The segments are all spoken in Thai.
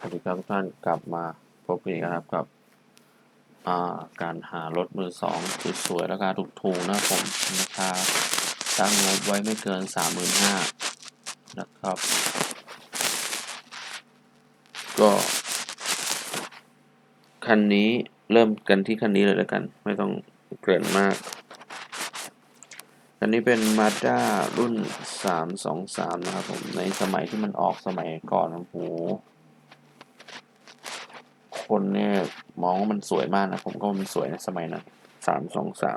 สวัสดีครับทุกท่านกลับมาพบกันอีกนะครับกับาการหารถมือสองสวยๆราคาถูกๆนะครับผมราคาตั้งงบไว้ไม่เกินสามหมื่นห้านะครับ ก็คันนี้เริ่มกันที่คันนี้เลยแล้วกัน ไม่ต้องเกริ่นมากคันนี้เป็น Mazda รุ่น 323 นะครับผม ในสมัยที่มันออกสมัยก่อนโอ้โห คนเนี่ยมองว่ามันสวยมากนะ ผมก็มันสวยในสมัยนะั้น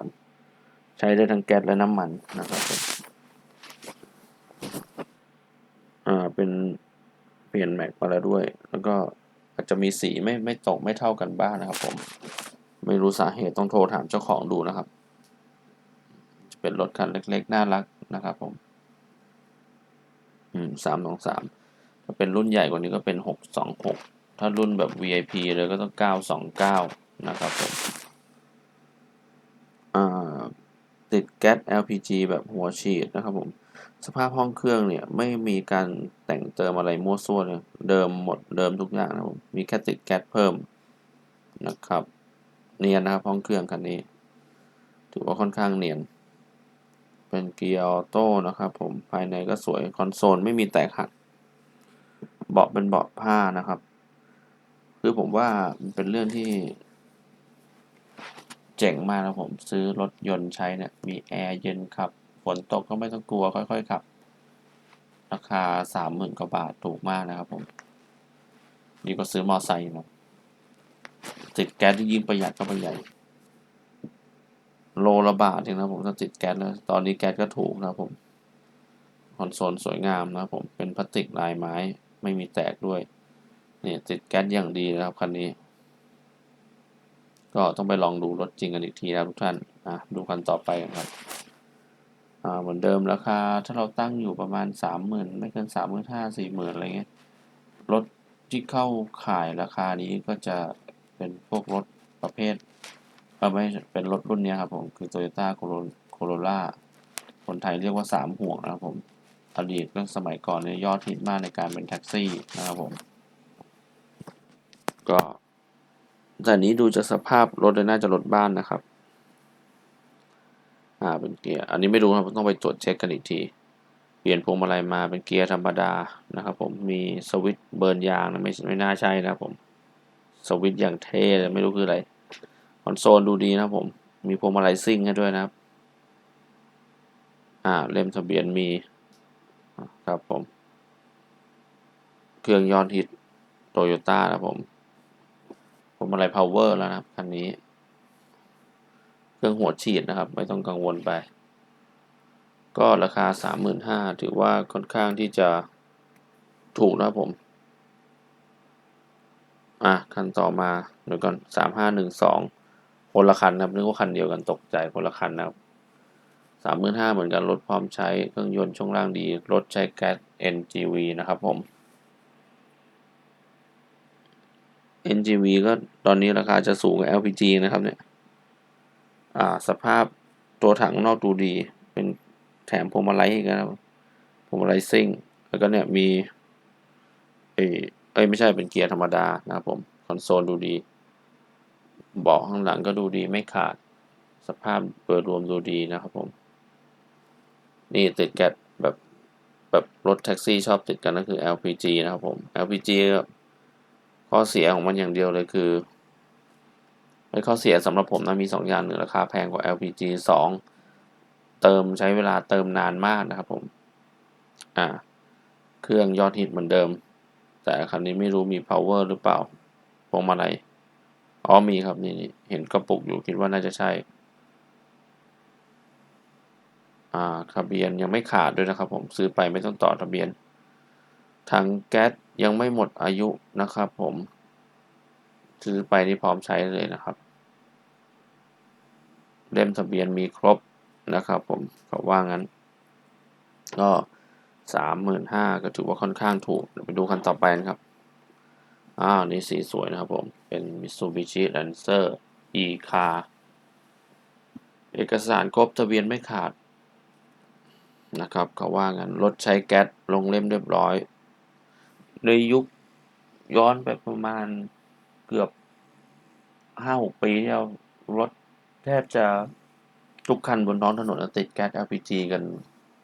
323ใช้ได้ทั้งแก๊สและน้ำมันนะครับอ่าเป็นเปลี่ยนแม็กมาแล้วด้วย แล้วก็อาจจะมีสีไม่ไม่ตกไม่เท่ากันบ้างนะครับ ผม ไม่รู้สาเหตุต้องโทรถามเจ้าของดูนะครับ จะเป็นรถคันเล็กๆ น่ารักนะครับ ผม อืมสามสองสามถ้าเป็นรุ่นใหญ่กว่านี้ก็เป็นหกสองหก ถ้ารุ่นแบบ VIP เลยก็ต้องเก้าสองเก้านะครับผมติดแก๊ส LPG แบบหัวฉีดนะครับผม สภาพห้องเครื่องเนี่ย ไม่มีการแต่งเติมอะไรมั่วซั่วเลยเดิมหมดเดิมทุกอย่างนะครับผม มีแค่ติดแก๊สเพิ่มนะครับเนียนนะครับห้องเครื่องคันนี้ ถือว่าค่อนข้างเนียน เป็นเกียร์ออโต้นะครับผมภายในก็สวยคอนโซลไม่มีแตกหักเบาะเป็นเบาะผ้านะครับ คือผมว่ามันเป็นเรื่องที่ เจ๋งมากนะผมซื้อรถยนต์ใช้เนี่ย มีแอร์เย็นขับ ฝนตกก็ไม่ต้องกลัวค่อยๆขับ ราคาสามหมื่นกว่าบาทถูกมากนะครับผมดีกว่าซื้อมอไซค์นะติดแก๊สที่ยิ่งประหยัดก็ประหยัดโลละบาทเองนะผมถ้าติดแก๊สแล้วตอนนี้แก๊สก็ถูกนะครับผมคอนโซลสวยงามนะผมเป็นพลาสติกลายไม้ไม่มีแตกด้วย นี่ยติดแก๊สอย่างดีนะครับคันนี้ ก็ต้องไปลองดูรถจริงกันอีกทีนะทุกท่านอะดูคันต่อไปครับอ่าเหมือนเดิมราคาถ้าเราตั้งอยู่ประมาณสามหมื่นไม่เกินสามหมื่นห้าสี่หมื่นอะไรเงี้ยรถที่เข้าขายราคานี้ก็จะเป็นพวกรถประเภทไม่เป็นรถรุ่นนี้ครับผม คือ Toyota Corolla คนไทยเรียกว่าสามห่วงนะครับผม อดีตเรื่องสมัยก่อนเนี่ยยอดฮิตมากในการเป็นแท็กซี่นะครับผม ก็แต่นี้ดูจากสภาพรถเลยน่าจะรถบ้านนะครับ อ่าเป็นเกียร์ อันนี้ไม่รู้ครับต้องไปตรวจเช็คกันอีกที เปลี่ยนพวงมาลัยมาเป็นเกียร์ธรรมดานะครับ ผม มีสวิตช์เบิร์นยางนะไม่ไม่น่าใช่นะครับผม สวิตช์อย่างเท่เลยไม่รู้คืออะไร คอนโซลดูดีนะครับผม มีพวงมาลัยซิ่งให้ด้วยนะครับ อ่าเล่มทะเบียนมีครับผม เครื่องยอนฮิตโตโยต้านะผม พวงมาลัยพาวเวอร์แล้วนะครับคันนี้ เครื่องหัวฉีดนะครับ ไม่ต้องกังวลไป ก็ราคาสามหมื่นห้าถือว่าค่อนข้างที่จะถูกนะครับผม อะ คันต่อมาเดี๋ยวก่อนสามห้าหนึ่งสองคนละคันนะครับนึกว่าคันเดียวกันตกใจคนละคันนะครับสามหมื่นห้าเหมือนกันรถพร้อมใช้เครื่องยนต์ช่วงล่างดี รถใช้แก๊ส NGV นะครับผม NGV ก็ตอนนี้ราคาจะสูงกว่า LPG นะครับเนี่ย อ่า สภาพตัวถังนอกดูดี เป็นแถมพวงมาลัยให้กันะครับพวงมาลัยซิ่ง แล้วก็เนี่ยมีเอ้ยเอ้ยไม่ใช่เป็นเกียร์ธรรมดานะครับผม คอนโซลดูดีเบาะข้างหลังก็ดูดีไม่ขาด สภาพโดรวมดูดีนะครับผม นี่ติดแก๊สแบบแบบรถแท็กซี่ชอบติดกันก็คือ LPG นะครับผม LPG ข้อเสียของมันอย่างเดียวเลยคือไอ้ข้อเสียสำหรับผมนะมีสองอย่างหนึ่งราคาแพงกว่า LPG สองเติมใช้เวลาเติมนานมากนะครับผม อ่า เครื่องยอดฮิตเหมือนเดิม แต่คันนี้ไม่รู้มี power หรือเปล่าพวงมาลัยอ๋อมีครับนี่เห็นกระปุกอยู่คิดว่าน่าจะใช่ อ่าทะเบียนยังไม่ขาดด้วยนะครับผมซื้อไปไม่ต้องต่อทะเบียนถังแก๊ส ยังไม่หมดอายุนะครับผมซื้อไปที่พร้อมใช้เลยนะครับ เล่มทะเบียนมีครบนะครับผมเขาว่างั้น ก็สามหมื่นห้าก็ถือว่าค่อนข้างถูกไปดูคันต่อไปนะครับ อ้าว นี่สีสวยนะครับผม เป็น Mitsubishi Lancer e-car เอกสารครบทะเบียนไม่ขาดนะครับเขาว่างั้นรถใช้แก๊สลงเล่มเรียบร้อย ในยุคย้อนไปประมาณเกือบห้าหกปีที่แล้วรถแทบจะทุกคันบนท้องถนนติดแก๊ส LPG กัน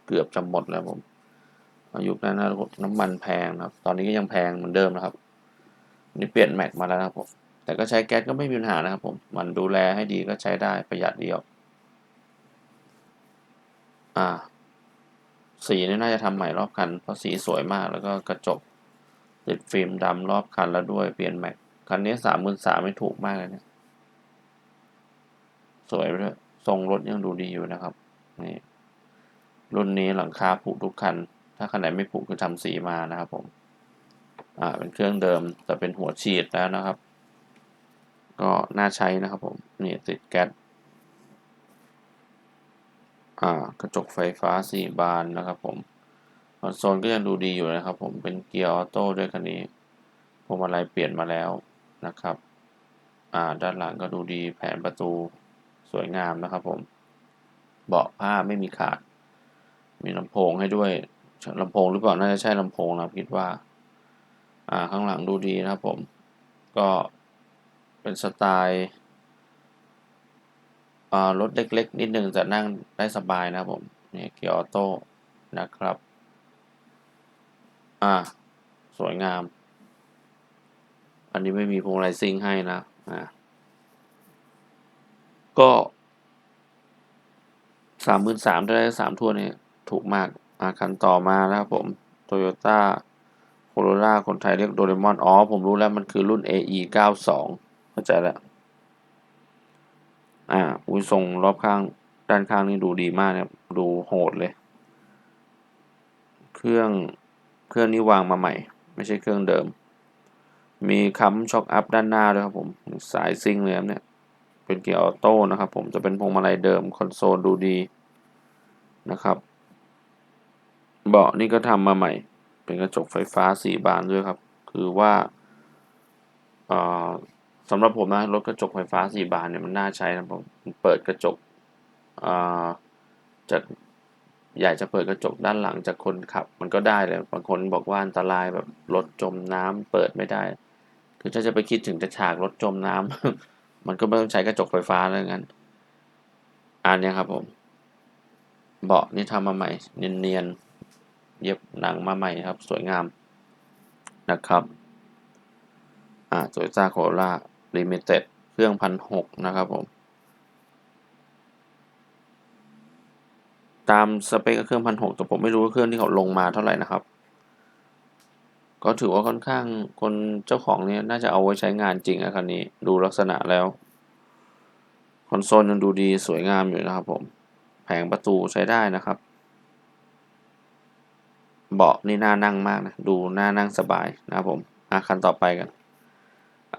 เกือบจะหมดแล้วผมยุคนั้นนะน้ำมันแพงนะครับ ตอนนี้ก็ยังแพงเหมือนเดิมนะครับ นี่เปลี่ยนแม็กมาแล้วนะครับผม แต่ก็ใช้แก๊สก็ไม่มีปัญหานะครับผม มันดูแลให้ดีก็ใช้ได้ประหยัดเดียวอ่า สีนี่น่าจะทำใหม่รอบคัน เพราะสีสวยมากแล้วก็กระจก ติดฟิล์มดำรอบคันแล้วด้วยเปลี่ยนแม็กคันนี้สามหมื่นสามไม่ถูกมากเลยเนี่ยสวยเลยทรงรถยังดูดีอยู่นะครับนี่รุ่นนี้หลังคาผุทุกคัน ถ้าคันไหนไม่ผุคือทำสีมานะครับผมอ่าเป็นเครื่องเดิมแต่เป็นหัวฉีดแล้วนะครับ ก็น่าใช้นะครับผมนี่ติดแก๊สอ่ากระจกไฟฟ้าสี่บานนะครับผม อนโซลก็ยังดูดีอยู่นะครับ ผมเป็นเกียร์ออโต้ด้วยคันนี้พวงมาลัยเปลี่ยนมาแล้วนะครับ อ่า ด้านหลังก็ดูดีแผนประตูสวยงามนะครับ ผม เบาะผ้าไม่มีขาด มีลำโพงให้ด้วยลำโพงหรือเปล่าน่าจะใช่ลำโพงนะครับคิดว่า อ่า ข้างหลังดูดีนะครับ ผม ก็เป็นสไตล์รถเล็ก ๆ นิดนึงจะนั่งได้สบายนะครับผม นี่เกียร์ออโต้นะครับ อ่า สวยงาม อันนี้ไม่มีพวงมาลัยซิ่งให้นะอ่าก็สามหมื่นสามถ้าได้สามทั่วเนี่ยถูกมากอ่าคันต่อมานะครับผมโตโยต้าโคโรล่าคนไทยเรียกโดเรมอน อ๋อ ผมรู้แล้วมันคือรุ่น AE 92เข้าใจแล้ว อ่า อุ้ยทรงรอบข้าง ด้านข้างนี่ดูดีมากนะครับ ดูโหดเลย เครื่อง เครื่องนี้วางมาใหม่ ไม่ใช่เครื่องเดิม มีค้ำช็อคอัพด้านหน้าด้วยครับผม สายซิงเลยครับเนี่ย เป็นเกียร์ออโต้นะครับผม จะเป็นพวงมาลัยเดิม คอนโซลดูดีนะครับ เบาะนี่ก็ทำมาใหม่ เป็นกระจกไฟฟ้าสี่บานด้วยครับ คือว่าอ่าสำหรับผมนะรถกระจกไฟฟ้าสี่บานเนี่ยมันน่าใช้นะผมเปิดกระจกจาก อยากจะเปิดกระจกด้านหลังจากคนขับ มันก็ได้เลยบางคนบอกว่าอันตรายแบบรถจมน้ำเปิดไม่ได้ คือถ้าจะไปคิดถึงจะฉากรถจมน้ำมันก็ไม่ต้องใช้กระจกไฟฟ้าแล้วงั้นอันเนี้ยครับผม เบาะนี่ทำมาใหม่ เนียนๆ เย็บหนังมาใหม่ครับ สวยงามนะครับ อ่าโตโยต้าโคโรล่าลิมิเต็ดเครื่องพันหกนะครับผม ตามสเปคก็เครื่องพันหกแต่ผมไม่รู้ว่าเครื่องที่เขาลงมาเท่าไหร่นะครับ ก็ถือว่าค่อนข้างคนเจ้าของเนี่ยน่าจะเอาไว้ใช้งานจริงอะคันนี้ ดูลักษณะแล้ว คอนโซลยังดูดีสวยงามอยู่นะครับ ผม แผงประตูใช้ได้นะครับ เบาะนี่น่านั่งมากนะ ดูน่านั่งสบายนะครับผมอะคันต่อไปกัน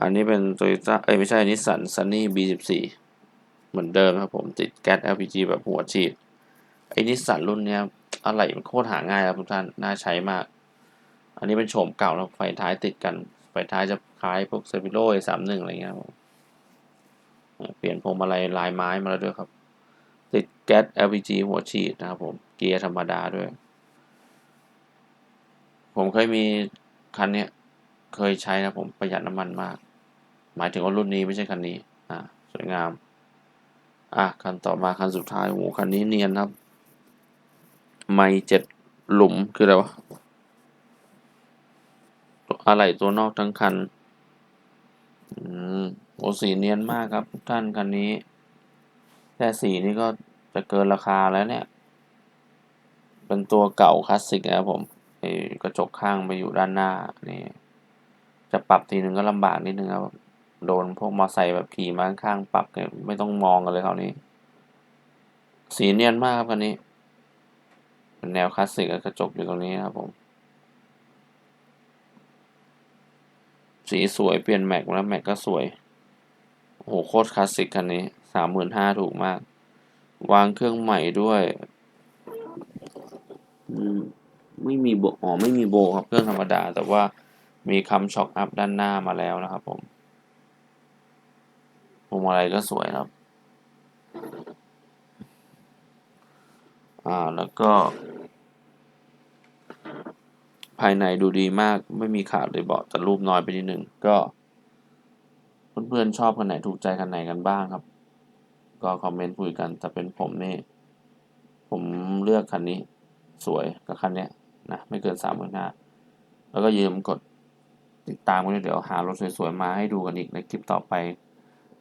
อันนี้เป็น Toyota เอ้ยไม่ใช่นิสสัน Sunny B14 เหมือนเดิมครับผมติดแก๊ส LPG แบบหัวฉีด อ้นิสสันรุ่นเนี้ยอะไรมันโคตรหาง่ายครับทุกท่าน น่าใช้มาก อันนี้เป็นโฉมเก่าแล้วไฟท้ายติดกัน ไฟท้ายจะคล้ายพวกเซฟิโลสามหนึ่งอะไรเงี้ยครับเปลี่ยนพวงมาลัยลายไม้มาแล้วด้วยครับ ติดแก๊ส LPG หัวฉีดนะครับผม เกียร์ธรรมดาด้วย ผมเคยมีคันเนี้ยเคยใช้นะผมประหยัดน้ำมันมาก หมายถึงว่ารุ่นนี้ไม่ใช่คันนี้ อ่า สวยงาม อะคันต่อมาคันสุดท้ายโอ้คันนี้เนียนครับ ไม่เจ็ดหลุมคืออะไรวะอะไรตัวนอกทั้งคัน อืมโอสีเนียนมากครับท่านคันนี้ แค่สีนี่ก็จะเกินราคาแล้วเนี่ย เป็นตัวเก่าคลาสสิกนะครับผมกระจกข้างไปอยู่ด้านหน้านี่จะปรับทีนึงก็ลำบากนิดนึงครับ โดนพวกมอไซค์แบบขี่มาข้างปรับเนี่ยไม่ต้องมองกันเลยคราวนี้ สีเนียนมากครับคันนี้ แนวคลาสสิกกระจกอยู่ตรงนี้ครับผม สีสวยเปลี่ยนแม็กแล้วแม็กก็สวย โอ้โหโคตรคลาสสิกคันนี้สามหมื่นห้าถูกมาก วางเครื่องใหม่ด้วยไม่มีโบอ๋อไม่มีโบครับเครื่องธรรมดา แต่ว่ามีคำช็อคอัพด้านหน้ามาแล้วนะครับผมพวงมาลัยก็สวยครับ อ่าแล้วก็ ภายในดูดีมากไม่มีขาดเลยเบาะแต่รูปน้อยไปนิดนึงก็ เพื่อนๆชอบคันไหนถูกใจคันไหนกันบ้างครับ ก็คอมเมนต์คุยกันแต่เป็นผมนี่ ผมเลือกคันนี้สวยกับคันเนี้ยนะไม่เกินสามหมื่นห้าแล้วก็ยืมกดติดตามกันด้วยเดี๋ยวหารถสวยๆมาให้ดูกันอีกในคลิปต่อไป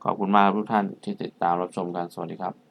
ขอบคุณมากทุกท่านที่ติดตามรับชมกันสวัสดีครับ